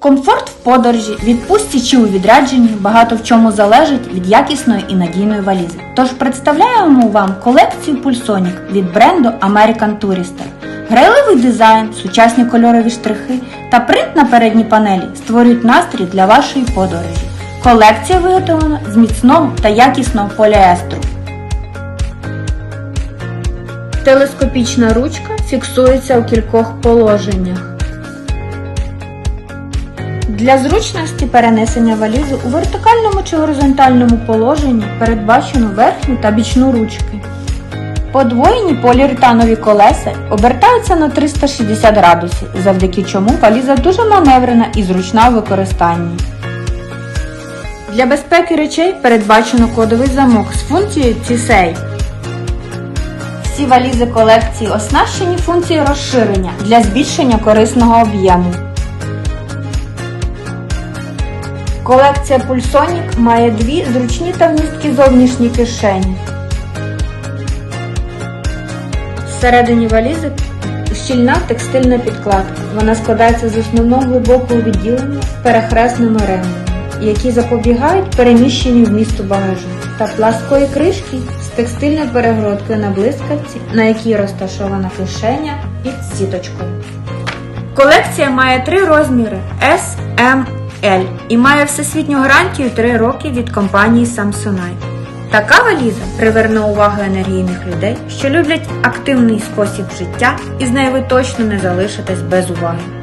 Комфорт в подорожі, відпустці чи у відрядженні багато в чому залежить від якісної і надійної валізи. Тож представляємо вам колекцію Pulsonic від бренду American Tourister. Грайливий дизайн, сучасні кольорові штрихи та принт на передній панелі створюють настрій для вашої подорожі. Колекція виготовлена з міцного та якісного поліестру. Телескопічна ручка фіксується у кількох положеннях. Для зручності перенесення валізи у вертикальному чи горизонтальному положенні передбачено верхню та бічну ручки. Подвоєні поліуретанові колеса обертаються на 360 градусів, завдяки чому валіза дуже маневрена і зручна в використанні. Для безпеки речей передбачено кодовий замок з функцією CSA. Всі валізи колекції оснащені функцією розширення для збільшення корисного об'єму. Колекція Pulsonic має дві зручні та вмісткі зовнішні кишені. Всередині валізи щільна текстильна підкладка. Вона складається з основного глибокого відділення з перехресними ремнями, які запобігають переміщенню вмісту багажу, та пласкої кришки з текстильною перегородкою на блискавці, на якій розташована кишеня під сіточкою. Колекція має три розміри S, M, L і має всесвітню гарантію 3 роки від компанії Samsonite. Така валіза приверне увагу енергійних людей, що люблять активний спосіб життя, і з нею ви точно не залишитесь без уваги.